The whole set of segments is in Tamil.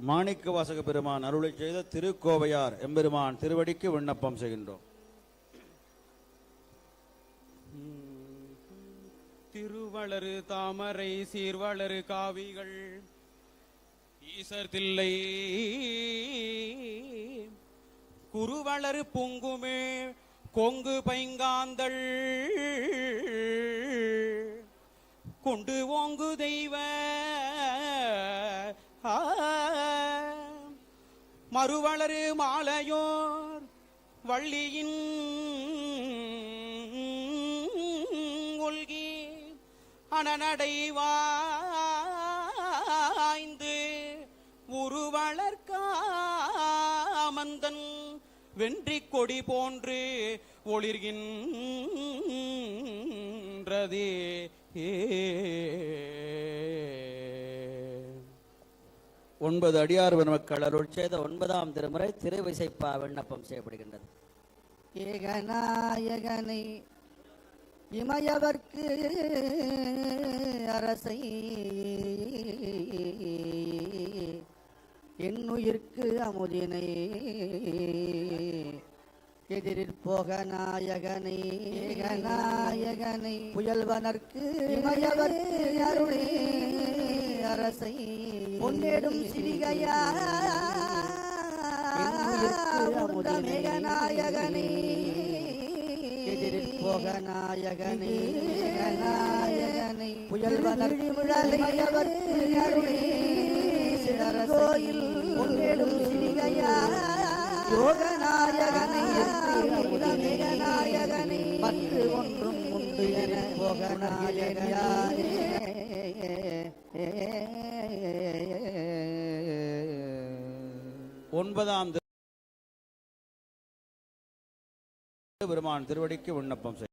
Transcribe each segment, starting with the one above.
மாணிக்க வாசக பெருமான் அருளை செய்த திருக்கோவையார் எம்பெருமான் திருவடிக்கு விண்ணப்பம் செய்கின்றோம். திருவளரு தாமரை சீர்வளரு காவிகள் ஈசர் தில்லை குருவளரு பொங்குமே கொங்கு பைங்காந்தள் கொண்டு ஓங்கு தெய்வ அருவளரு மாலையோர் வள்ளியின் ஒல்கி அனநடைவாய்ந்து உருவளர்காமந்தன் வென்றி கொடி போன்று ஒளிர்கின்றதே. ஏ ஒன்பது அடியார் பெருமக்கள் அருள் செய்த ஒன்பதாம் திருமுறை திருவிசைப்பா விண்ணப்பம் செய்யப்படுகின்றது. ஏகநாயகனை இமயவர்க்கு அரசை என்னுயிர்க்கு அமுதினை எதிரிற் போக நாயகனை ஏகநாயகனை புயல்வனர்க்கு இமயவர்க்கு அருளே அரசை மேகநாயகனே எதிரில் போக நாயகனே நாயகனை புயல் வளர்ச்சி கோயில் யோகநாயகனை. மேகநாயகனை பத்து ஒன்றும் உண்டு. என போக ஒன்பதாம் பெருமான் திருவடிக்கு விண்ணப்பம் செய்ய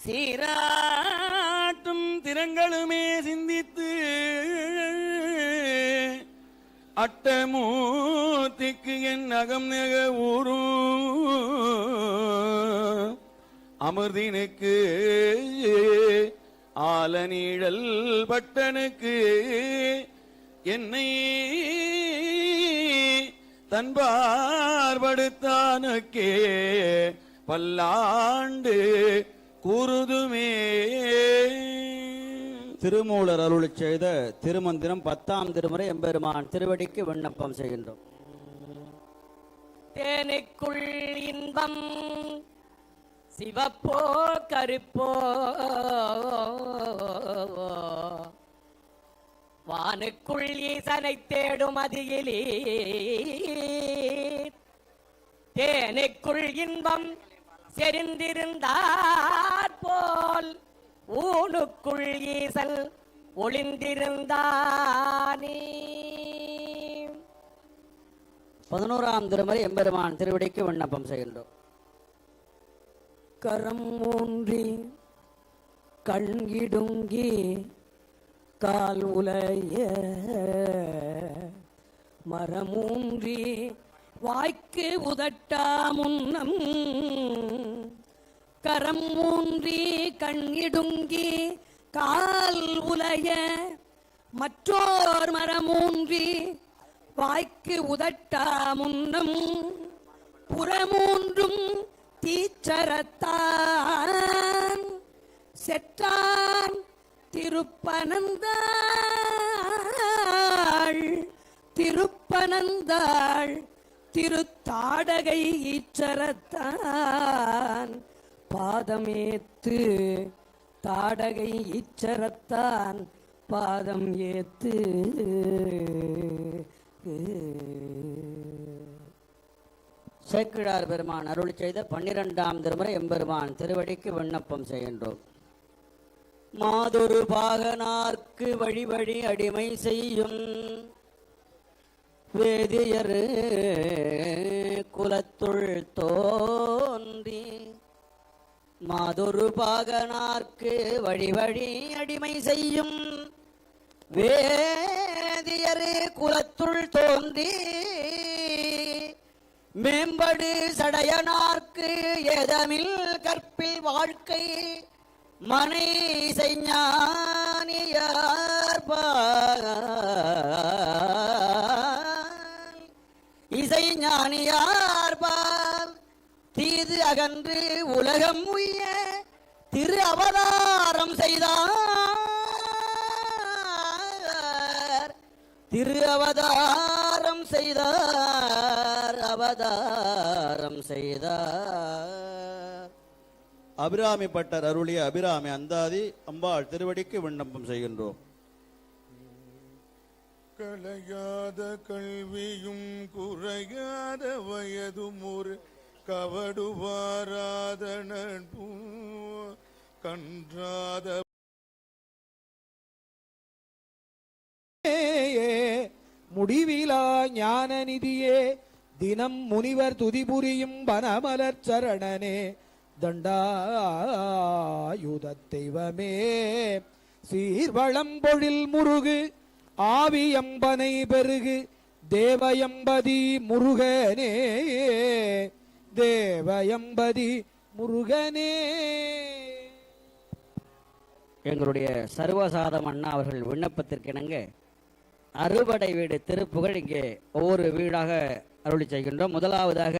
சீராட்டும் திறங்களுமே அட்டமூர்த்திக்கு என் அகம் நெக ஊரும் அமிர்தினுக்கு ஆலநீழல் பட்டனுக்கு என்னை தன்பார்படுத்தானுக்கே. பல்லாண்டு கூறுதுமே திருமூலர் அருளை செய்த திருமந்திரம் பத்தாம் திருமுறை எம்பெருமான் திருவடிக்கு விண்ணப்பம் செய்கின்றோம். தேனுக்குள் இன்பம் சிவப்போ கருப்போ வானுக்குள் ஈசனை தேடும் அதியிலே தேனுக்குள் இன்பம் செறிந்திருந்தாற் போல் ஊனுக்குள் ஈசல் ஒளிந்திருந்தானே. பதினோராம் திருமுறை எம்பெருமான் திருவிடைக்கு விண்ணப்பம் செய்கின்றோம். கரம் ஊன்றி கண்கிடுங்கி கால் உலைய மரமூன்றி வாய்க்கு உதட்டா முன்னம் கரம் ஊன்றி கண்ணிடுங்கி கால் உலைய மற்றோர் மரமூன்றி வாய்க்கு உதட்டா முன்னும் புறமூன்றும் தீச்சரத்தான். செற்றான் திருப்பனந்தாள் திருப்பனந்தாள் திருத்தாடகை ஈச்சரத்தான். பாதமேத்து தாடகை இச்சரத்தான் பாதம் ஏத்து. சேக்கிழார் பெருமான் அருள் செய்த பன்னிரெண்டாம் திருமுறை எம்பெருமான் திருவடிக்கு விண்ணப்பம் செய்கின்றோம். மாதொரு பாகனார்க்கு வழி வழி அடிமை செய்யும் வேதியர் குலத்துள் தோன்றி மாதொரு பாகனார்க்கு வழி வழி அடிமை செய்யும். வேதியரு குலத்துள் தோன்றி மேம்படு சடையனார்க்கு எதமில் கற்பில் வாழ்க்கை. மனை செய்ஞானியார் இசை ஞானியார்பால் தீது அகன்று உலகம் உய்ய திரு அவதாரம் செய்தார். திரு அவதாரம் செய்தார் அவதாரம் செய்தார். அபிராமி பட்டர் அருளிய அபிராமி அந்தாதி அம்பாள் திருவடிக்கு விண்ணப்பம் செய்கின்றோம். கலையாத கல்வியும் குறையாத வயதும் ஒரு கவடுவாராத கன்றாத முடிவிலா ஞான நிதியே தினம் முனிவர் துதிபுரியும் வனமலர் சரணனே தண்டாயுத தெய்வமே சீர்வளம்பொழில் முருகு ஆவியம்பனை பெருகு தேவயம்பதி முருகனே. தேவயம்பதி முருகனே. எங்களுடைய சர்வசாதம் அண்ணா அவர்கள் விண்ணப்பத்திற்கிணங்க அறுபடை வீடு திருப்புகழ் இங்கே ஒவ்வொரு வீடாக அருளி செய்கின்றோம். முதலாவதாக